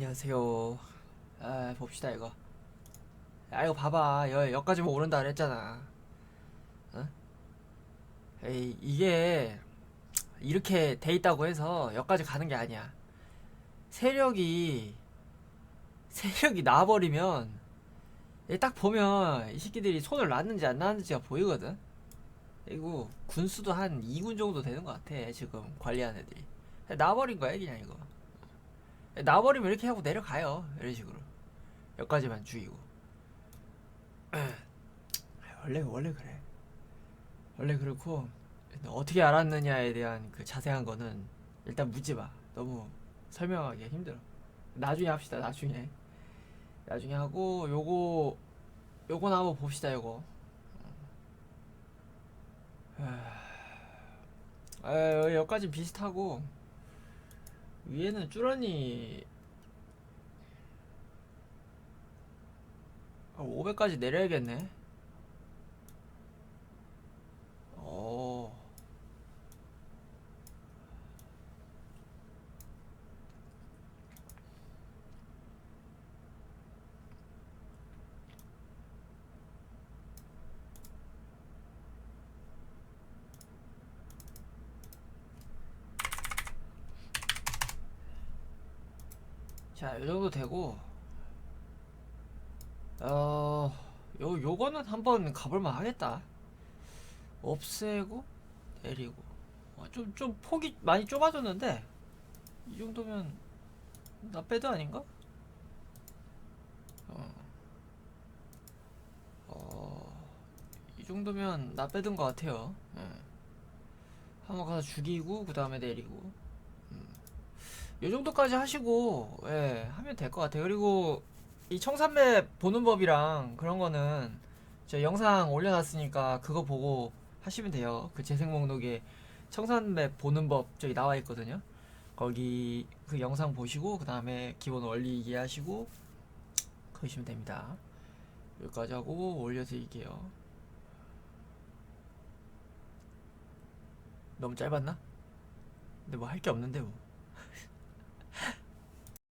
안녕하세요. 아 봅시다 이거. 아 이거 봐봐 여 여기까지 뭐 오른다 그랬잖아. 어? 에이 이게 이렇게 돼 있다고 해서 여기까지 가는 게 아니야. 세력이 세력이 나와버리면 얘딱 보면 이 새끼들이 손을 놨는지 안 놨는지가 보이거든. 그리고 군수도 한 2군 정도 되는 것 같아 지금 관리하는 애들이. 나와버린 거야 그냥 이거. 나와버리면 이렇게 하고 내려가요. 이런 식으로. 여기까지만 죽이고. 원래 원래 그래. 원래 그렇고 어떻게 알았느냐에 대한 그 자세한 거는 일단 묻지 마. 너무 설명하기 힘들어. 나중에 합시다 나중에. 나중에 하고 요거 요거나 한번 봅시다 요거. 아 여기까지 비슷하고 위에는 쭈러니 500까지 내려야겠네. 어. 자, 이 정도 되고, 어, 요, 요거는 한번 가볼만 하겠다. 없애고, 내리고. 어, 좀, 좀 폭이 많이 좁아졌는데, 이 정도면, 나 빼도 아닌가? 어, 어, 이 정도면 나 빼든 것 같아요. 예. 한번 가서 죽이고, 그 다음에 내리고. 요 정도까지 하시고 예 하면 될 것 같아요. 그리고 이 청산맵 보는 법이랑 그런 거는 저 영상 올려놨으니까 그거 보고 하시면 돼요. 그 재생 목록에 청산맵 보는 법 저기 나와 있거든요. 거기 그 영상 보시고 그 다음에 기본 원리 이해하시고 그러시면 됩니다. 여기까지 하고 올려드릴게요. 너무 짧았나? 근데 뭐 할 게 없는데 뭐